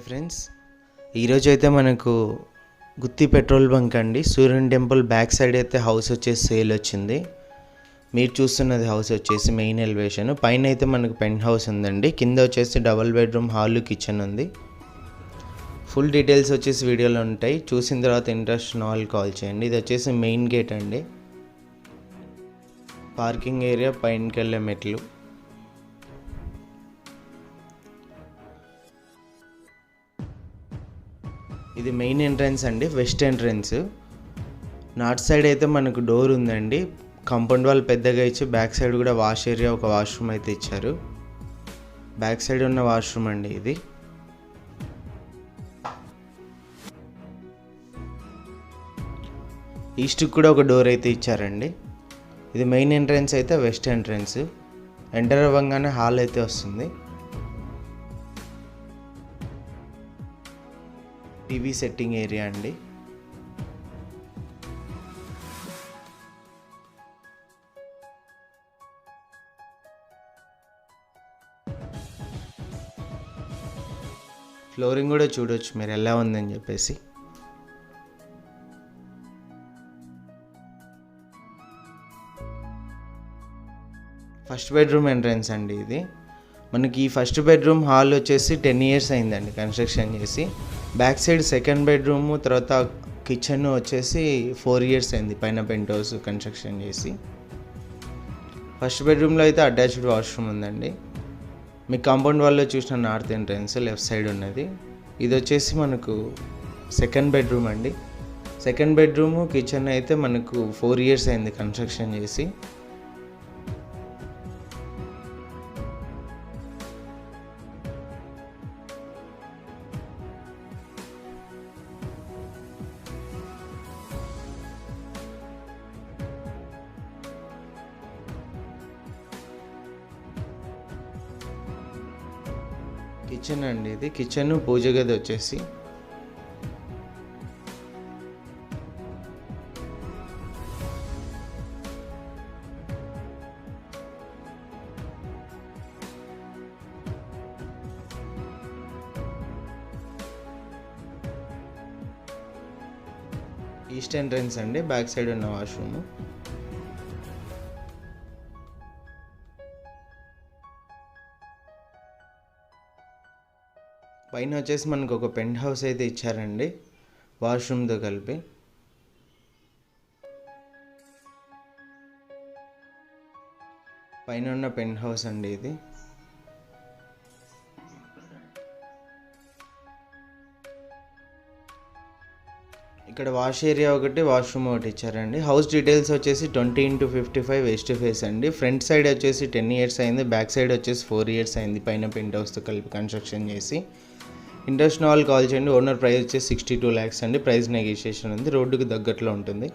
Hi friends ఈరోజు అయితే మనకు గుత్తి పెట్రోల్ బంక్ అండి. సూర్యన్ టెంపుల్ బ్యాక్ సైడ్ అయితే హౌస్ వచ్చేసి సేల్ వచ్చింది. మీరు చూస్తున్నది హౌస్ వచ్చేసి మెయిన్ ఎలివేషన్. పైన అయితే మనకు పెంట్ హౌస్ ఉందండి. కింద వచ్చేసి డబల్ బెడ్రూమ్ హాల్ కిచెన్ ఉంది. ఫుల్ డీటెయిల్స్ వచ్చేసి వీడియోలో ఉంటాయి. చూసిన తర్వాత ఇంట్రెస్ట్ ఉన్న వాళ్ళు కాల్ చేయండి. ఇది వచ్చేసి మెయిన్ గేట్ అండి. పార్కింగ్ ఏరియా పైనకి వెళ్ళే మెట్లు. ఇది మెయిన్ ఎంట్రన్స్ అండి వెస్ట్ ఎంట్రన్స్ నార్త్ సైడ్ అయితే మనకు డోర్ ఉందండి. కాంపౌండ్ వాల్ పెద్దగా ఇచ్చి బ్యాక్ సైడ్ కూడా వాష్ ఏరియా ఒక వాష్రూమ్ అయితే ఇచ్చారు. బ్యాక్ సైడ్ ఉన్న వాష్రూమ్ అండి ఇది. ఈస్ట్కి కూడా ఒక డోర్ అయితే ఇచ్చారండి. ఇది మెయిన్ ఎంట్రన్స్ అయితే వెస్ట్ ఎంట్రన్స్ ఎంటర్ అవ్వగానే హాల్ అయితే వస్తుంది. టీవీ సెట్టింగ్ ఏరియా అండి. ఫ్లోరింగ్ కూడా చూడొచ్చు మీరు ఎలా ఉందని చెప్పేసి. ఫస్ట్ బెడ్రూమ్ ఎంట్రన్స్ అండి ఇది. మనకి ఈ ఫస్ట్ బెడ్రూమ్ హాల్ వచ్చేసి టెన్ ఇయర్స్ అయిందండి కన్స్ట్రక్షన్ చేసి. బ్యాక్ సైడ్ సెకండ్ బెడ్రూమ్ తర్వాత కిచెన్ వచ్చేసి ఫోర్ ఇయర్స్ అయింది పైన పెంట్ హౌస్ కన్స్ట్రక్షన్ చేసి ఫస్ట్ బెడ్రూమ్లో అయితే అటాచ్డ్ వాష్రూమ్ ఉందండి. మీ కాంపౌండ్ వాళ్ళు చూసిన నార్త్ ఎంట్రన్స్ లెఫ్ట్ సైడ్ ఉన్నది. ఇది వచ్చేసి మనకు సెకండ్ బెడ్రూమ్ అండి. సెకండ్ బెడ్రూమ్ కిచెన్ అయితే మనకు ఫోర్ ఇయర్స్ అయింది కన్స్ట్రక్షన్ చేసి. కిచెన్ అండి ఇది. కిచెన్ పూజ గది వచ్చేసి. ఈస్ట్ ఎంట్రన్స్ అండి బ్యాక్ సైడ్ ఉన్న వాష్రూమ్ పైన వచ్చేసి మనకు ఒక పెంట్ హౌస్ అయితే ఇచ్చారండి. వాష్రూమ్తో కలిపి. పైన ఉన్న పెంట్ హౌస్ అండి ఇది. ఇక్కడ వాష్ ఏరియా ఒకటి వాష్రూమ్ ఒకటి ఇచ్చారండి. హౌస్ డీటెయిల్స్ వచ్చేసి twenty into fifty five west face అండి. ఫ్రంట్ సైడ్ వచ్చేసి టెన్ ఇయర్స్ అయింది. బ్యాక్ సైడ్ వచ్చేసి ఫోర్ ఇయర్స్ అయింది. పైన పెయింట్ హౌస్తో కలిపి కన్స్ట్రక్షన్ చేసి. ఇంట్రెస్ట్ హాల్ కాల్ చేయండి. ఓనర్ ప్రైస్ వచ్చేసి సిక్స్టీ టూ ల్యాక్స్ అండి. ప్రైస్ నెగోషియేషన్ ఉంది. రోడ్డుకి దగ్గరలో ఉంటుంది.